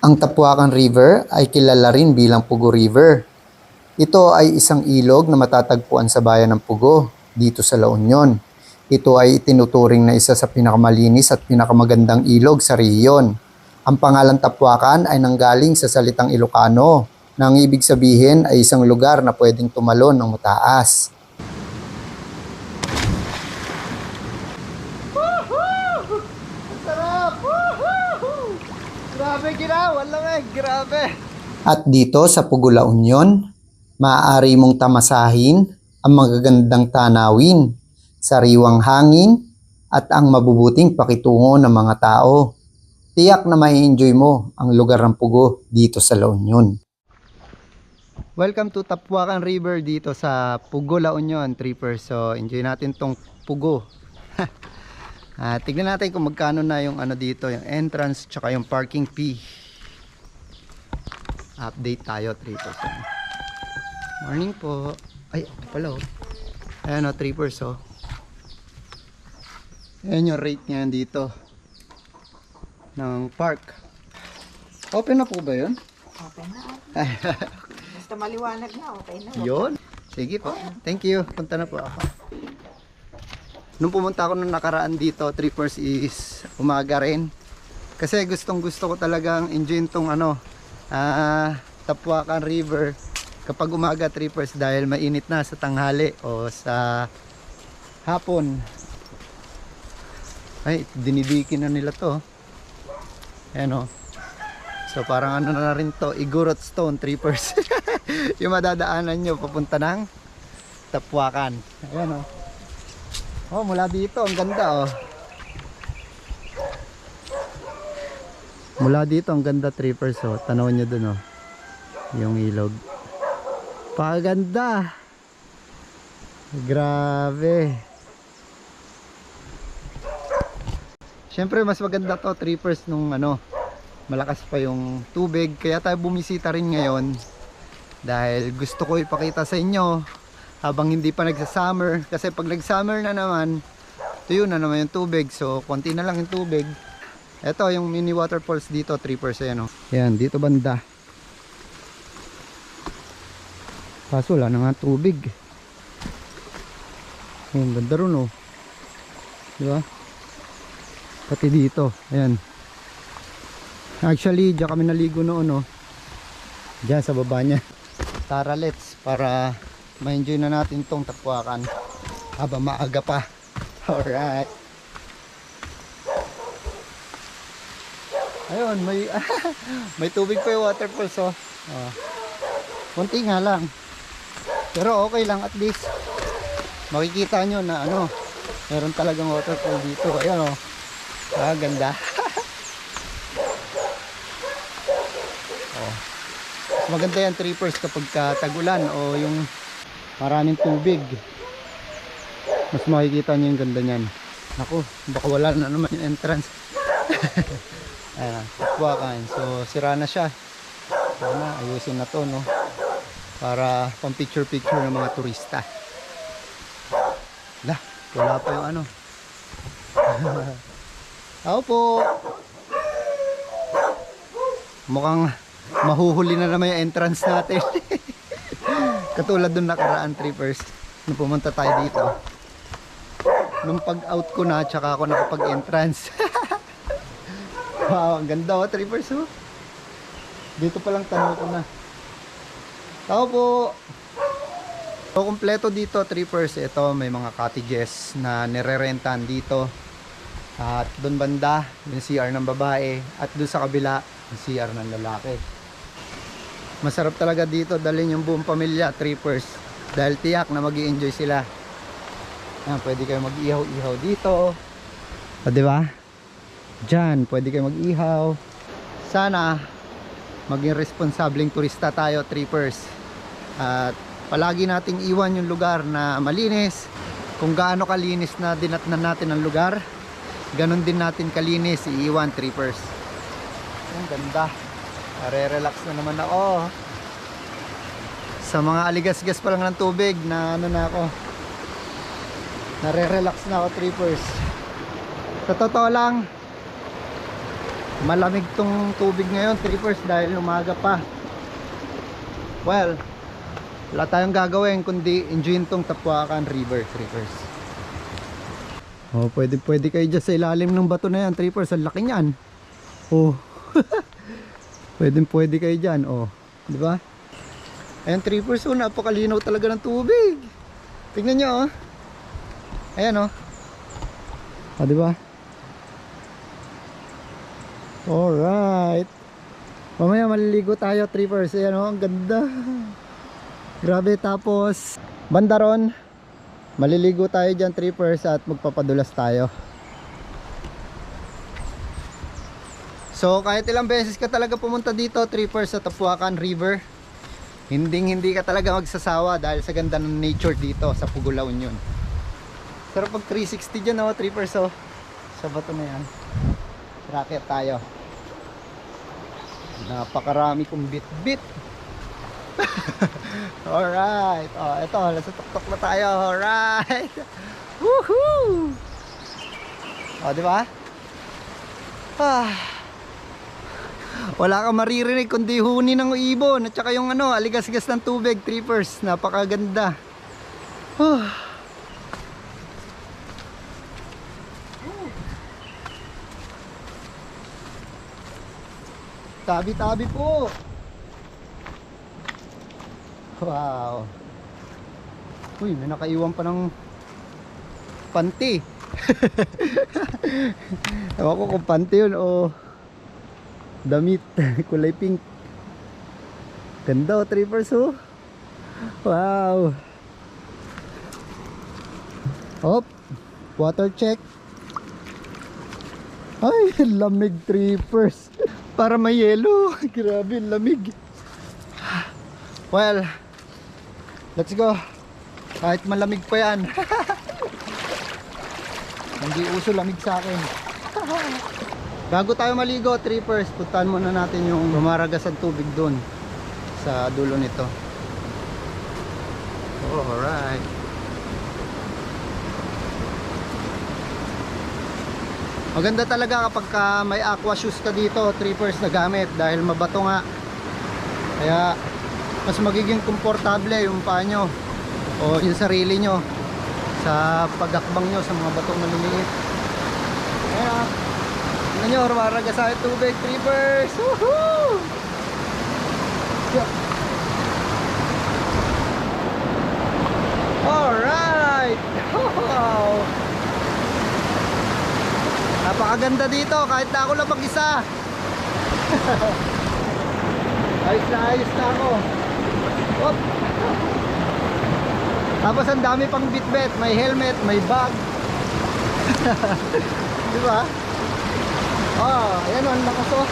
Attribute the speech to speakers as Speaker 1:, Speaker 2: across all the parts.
Speaker 1: Ang Tapuacan River ay kilala rin bilang Pugo River. Ito ay isang ilog na matatagpuan sa bayan ng Pugo dito sa La Union. Ito ay itinuturing na isa sa pinakamalinis at pinakamagandang ilog sa riyon. Ang pangalan Tapuacan ay nanggaling sa salitang Ilocano na ang ibig sabihin ay isang lugar na pwedeng tumalon ng mataas.
Speaker 2: Grabe ginawa lang eh, grabe.
Speaker 1: At dito sa Pugo La Union, maaari mong tamasahin ang magagandang tanawin, sariwang hangin, at ang mabubuting pakitungo ng mga tao. Tiyak na mai-enjoy mo ang lugar ng Pugo dito sa La Union.
Speaker 2: Welcome to Tapuacan River dito sa Pugo, La Union, Trippers. So, enjoy natin tong Pugo. Ah, tignan natin kung magkano na yung ano dito, yung entrance tsaka yung parking fee. Update tayo, Trippers. Ayan. Morning po. Ay, ito pala oh. Ayan o, Trippers oh. Ayan yung rate niya dito. Ng park. Open na po ba yun?
Speaker 3: Okay na. Basta maliwanag na, okay na.
Speaker 2: Yun. Sige po. Thank you. Punta na po ako. Nung pumunta ako nung nakaraan dito, trippers is umaga rin. Kasi gustong gusto ko talagang enjoy tong ano, ah, Tapuacan River kapag umaga trippers dahil mainit na sa tanghali o sa hapon. Ay, dinidikin na nila to. Ayan o. So parang ano na rin to, Igorot Stone Trippers. yung madadaanan nyo papunta ng Tapuacan. Ayan o. Oh, mula dito, ang ganda oh. Mula dito, ang ganda trippers oh. Tanaw nyo dun oh. Yung ilog. Paganda. Grabe. Siyempre, mas maganda to trippers nung ano, malakas pa yung tubig. Kaya tayo bumisita rin ngayon. Dahil gusto ko ipakita sa inyo habang hindi pa nagsa-summer kasi pag nag-summer na naman tuyo na naman yung tubig so konti na lang yung tubig ito yung mini waterfalls dito 3% yan, oh. yan dito banda. Kaso wala na nga tubig. Ayun ganda ron oh. Di ba? Pati dito ayan. Actually diyan kami naligo noon oh. Diyan sa baba niya. Tara let's para ma-enjoy na natin tong tapuakan. Habang maaga pa. Alright ayun may may tubig pa yung waterfalls oh. oh. Kunti nga lang. Pero okay lang at least makikita nyo na ano meron talagang waterfall dito. Ayun oh. Ah ganda. Oh. Mas maganda yan trippers kapag ka tagulan o yung maraming tubig. Mas makikita nyo yung ganda nyan ako baka wala na naman yung entrance ayan Tapuacan so sira na siya. Sana ayusin na to no? Para pang picture picture ng mga turista. Lah wala pa yung ano. Ako po. Mukhang mahuhuli na naman yung entrance natin. Katulad dun nakaraan trippers nung pumunta tayo dito. Nung pag-out ko na, tsaka ako nakapag-entrance. wow, ang ganda oh, trippers oh. Dito pa lang tanaw ko na. Tao po. So, kompleto dito trippers. Ito, may mga cottages na nire-rentan dito. At doon banda, yung CR ng babae. At doon sa kabila, yung CR ng lalaki masarap talaga dito dalhin yung buong pamilya trippers dahil tiyak na mag enjoy sila Ayan, pwede kayo mag ihaw ihaw dito o diba dyan pwede kayo mag ihaw sana maging responsableng turista tayo trippers at palagi nating iwan yung lugar na malinis kung gaano kalinis na dinatnan natin ang lugar ganun din natin kalinis iiwan trippers ang ganda Nare-relax na naman ako. Sa mga aligas-gas pa lang ng tubig na ano na ako. Nare-relax na ako trippers. Sa totoo lang, Malamig tong tubig ngayon, trippers, dahil umaga pa. Well, wala tayong gagawin kundi enjoyin tong Tapuacan River, trippers. Oh, pwede pwede kayo dyan sa ilalim ng bato na yan, trippers. Ang laki niyan. Oh. pwede pwede kayo dyan, oh. Di ba? Ayan, trippers, oh, napakalinaw talaga ng tubig. Tingnan nyo, oh. Ayan, oh. Oh, di ba? Alright. Mamaya maliligo tayo, trippers. Ayan, oh, ang ganda. Grabe, tapos, banda ron, maliligo tayo dyan, trippers, at magpapadulas tayo. So, kahit ilang beses ka talaga pumunta dito, trippers, sa Tapuacan River, hindi hindi ka talaga magsasawa dahil sa ganda ng nature dito sa Pugula Union. Pero pag 360 dyan, oh, trippers, oh, sa bato na yan. Racket tayo. Napakarami kong bit-bit. Alright. Oh, ito, nasa tuktok na tayo. Alright. Woohoo! Oh, di ba? Ah. Wala kang maririnig kundi huni ng ibon at saka yung ano, aligas-gas ng tubig, trippers. Napakaganda. Ah. Tabi-tabi po. Wow. Uy, may nakaiwan pa ng panty. Ewan ko kung panty yun o damit. Kulay pink. Ganda o, trippers oh. Wow. Hop. Water check. Ay, lamig trippers. Para may yelo. Grabe, lamig. Well, let's go. Kahit malamig pa yan. Hindi uso lamig sa akin. Bago tayo maligo, trippers, puntahan muna natin yung lumaragas ang tubig doon sa dulo nito. Oh, alright. Maganda talaga kapag ka may aqua shoes ka dito, trippers na gamit dahil mabato nga. Kaya mas magiging komportable yung paa nyo o yung sarili nyo sa pagakbang nyo sa mga batong maliliit. Kaya, tingnan nyo, rumaraga sa tubig, trippers! Woohoo! Yeah. Alright! Wow! Napakaganda dito kahit na ako lang mag-isa. ayos na ayos na ako. Hop. Tapos ang dami pang bitbit, may helmet, may bag. Di ba? Oh, ayan oh, ang lakas oh.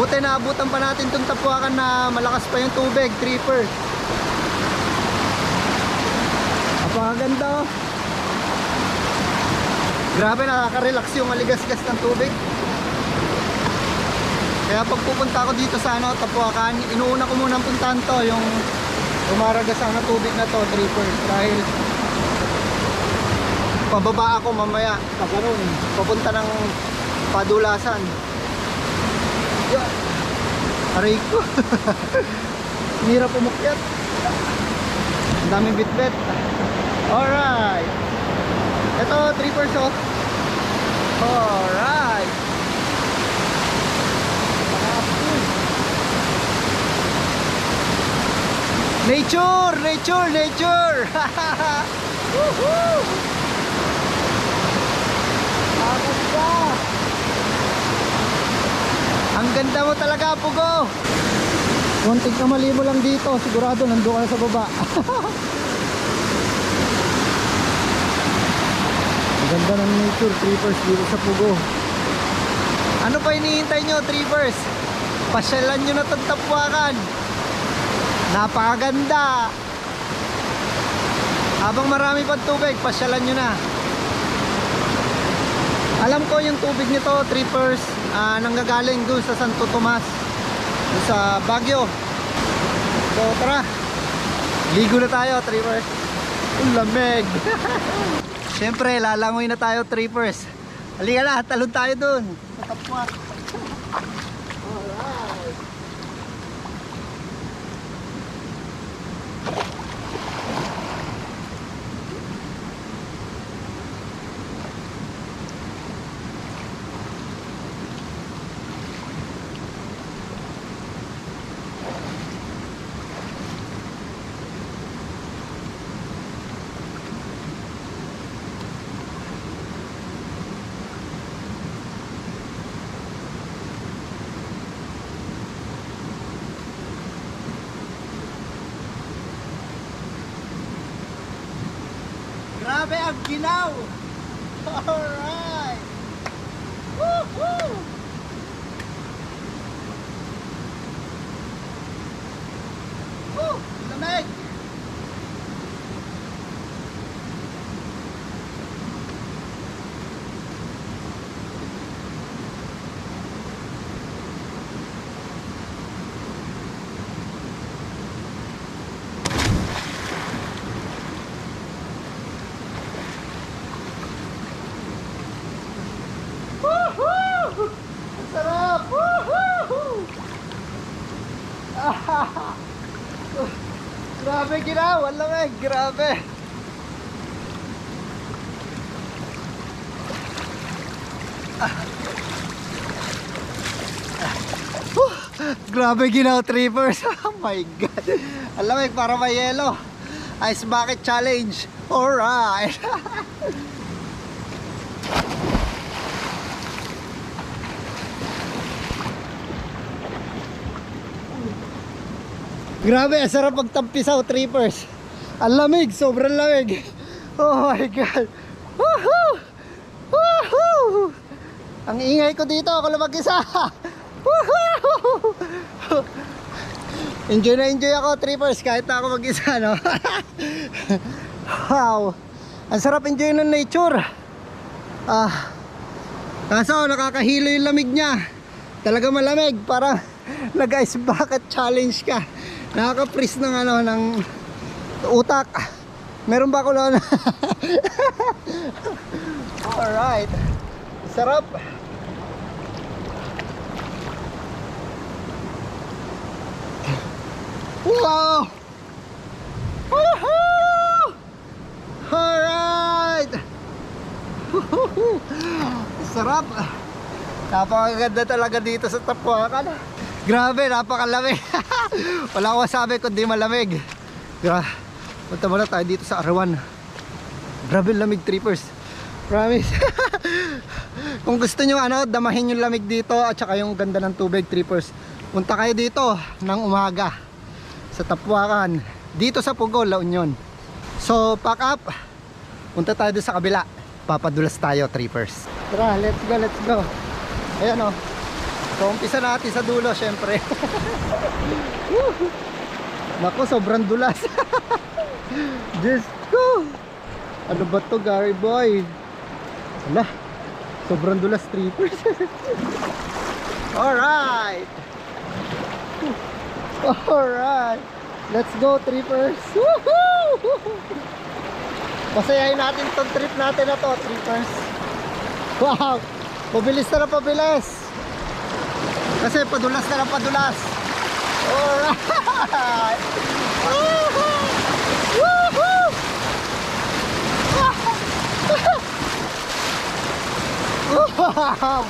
Speaker 2: Buti naabutan pa natin itong tapuakan na malakas pa yung tubig, trippers. Napakaganda oh. Grabe nakaka-relax yung maligas-gas ng tubig. Kaya pag pupunta ako dito sa ano, Tapuacan, inuuna ko muna puntahan to, yung umaragas ang tubig na to, trippers. Dahil pababa ako mamaya, ganun, papunta ng padulasan. Yeah. Aray ko. Hirap umakyat. Ang daming bitbit. Alright. Ito, trippers oh. Alright. Nature! Nature! Nature! Woohoo! Ang ganda! Mo talaga, Pugo! Konting kamali mo lang dito, sigurado nandun ka na sa baba. ganda ng nature, trippers dito sa Pugo. Ano pa hinihintay nyo, trippers? Pasyalan nyo na itong tapuakan. Napakaganda. Habang marami pang tubig, pasyalan nyo na. Alam ko yung tubig nito, trippers, ah, nanggagaling doon sa Santo Tomas, doon sa Baguio. So tara, ligo na tayo, trippers. Ang lamig. Siyempre, lalangoy na tayo, trippers. Halika na, talon tayo doon. tapwa. Alright. Grabe ang ginaw! Alright! Woohoo! Woo! Lamig! Woohoo! Ang sarap! Woohoo! Ah! Grabe ginaw! Ang lamig! Grabe! Whew! Grabe ginaw, trippers! Oh my God! Ang lamig para may yelo! Ice bucket challenge! Alright! Grabe, sarap magtampisaw, trippers. Ang lamig, sobrang lamig. Oh my God. Woohoo! Woohoo! Ang ingay ko dito, ako lang. Woohoo! Enjoy na enjoy ako, trippers, kahit na ako mag-isa, no? wow! Ang sarap enjoy ng nature. Ah, kaso nakakahilo yung lamig niya. Talaga malamig, parang nag-ice bucket challenge ka. Nakaka-freeze ng ano, ng utak. Meron ba ako na? Alright. Sarap. Wow! Woohoo! Alright! Sarap! Napakaganda talaga dito sa Tapuakan. Grabe, napakalamig. Wala akong masabi kundi malamig. Gra Punta muna tayo dito sa Arawan. Grabe lamig trippers. Promise. Kung gusto nyo ano, damahin yung lamig dito at saka yung ganda ng tubig trippers. Punta kayo dito ng umaga sa Tapuakan. Dito sa Pugo, La Union. So, pack up. Punta tayo sa kabila. Papadulas tayo, trippers. Tara, let's go, let's go. Ayan o. So, umpisa natin sa dulo, syempre. Nako, sobrang dulas. Diyos ko. Ano ba to, Gary Boy? Wala. Sobrang dulas, trippers. Alright. Alright. Let's go, trippers. Woohoo! Pasayahin natin tong trip natin na to, trippers. Wow! Pabilis na na pabilis. Kasi padulas na na padulas. Alright! Woohoo! Woohoo! Wow!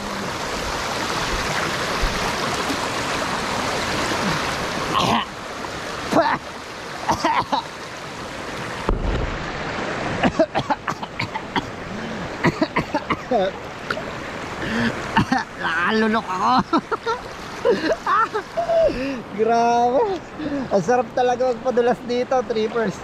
Speaker 2: Nakalunok ako. Grabe. Ang sarap talaga magpadulas dito, trippers.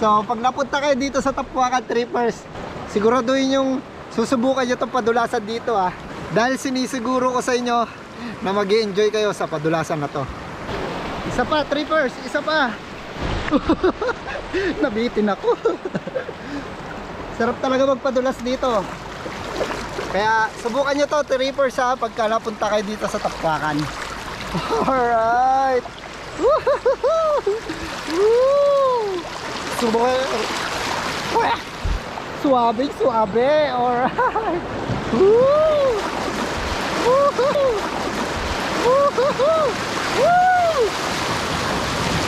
Speaker 2: So, pag napunta kayo dito sa Tapuacan Trippers, siguraduhin yung susubukan nyo itong padulasan dito ah. Dahil sinisiguro ko sa inyo na mag enjoy kayo sa padulasan na to. Isa pa, trippers, isa pa. Nabitin ako. Sarap talaga magpadulas dito. Kaya subukan nyo to, trippers ha, pagka napunta kayo dito sa Tapuacan. Alright! Woo! Subukan. Wah! Suabe, suabe. Alright! Woo! Woohoo! Woohoo! Woo!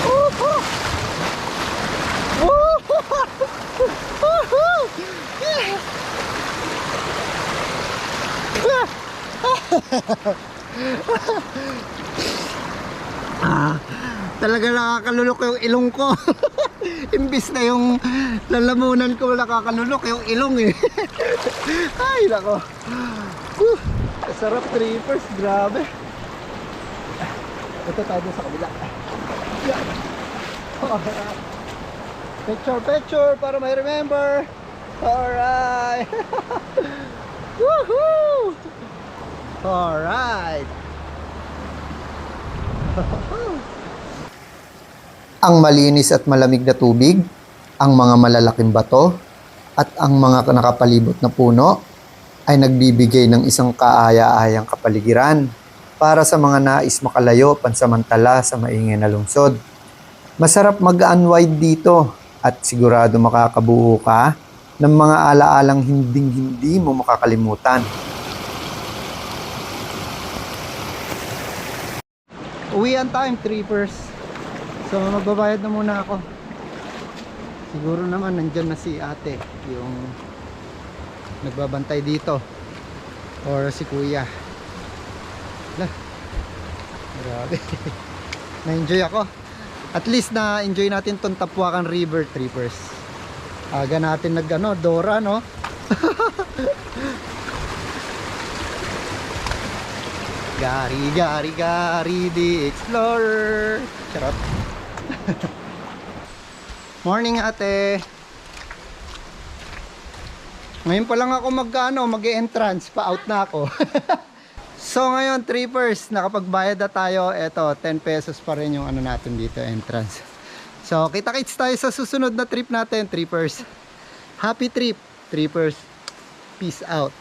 Speaker 2: Woohoo! Woohoo! Yeah! ah, talaga nakakalulok yung ilong ko. Imbis na yung lalamunan ko nakakalulok yung ilong eh. Ay, nako. Whew, sarap trippers, grabe. Ito tayo sa kabila. Yeah. Alright. Picture, picture para may remember. Alright. Woohoo! Alright.
Speaker 1: Ang malinis at malamig na tubig, ang mga malalaking bato, at ang mga nakapalibot na puno ay nagbibigay ng isang kaaya-ayang kapaligiran para sa mga nais makalayo pansamantala sa maingay na lungsod. Masarap mag-unwind dito at sigurado makakabuo ka ng mga alaalang hinding-hindi mo makakalimutan.
Speaker 2: Uwian time, trippers. So, magbabayad na muna ako. Siguro naman nandyan na si ate, yung nagbabantay dito. Or si kuya. Lah. Grabe. Na-enjoy ako. At least na-enjoy natin tong Tapuacan River Trippers. Aga natin nag ano, Dora no? Gari, gari, gari, the explorer. Charot. Morning ate. Ngayon pa lang ako mag-ano, mag-entrance, pa-out na ako. so ngayon, trippers, nakapagbayad na tayo. Eto, 10 pesos pa rin yung ano natin dito, entrance. So, kita-kits tayo sa susunod na trip natin, trippers. Happy trip, trippers. Peace out.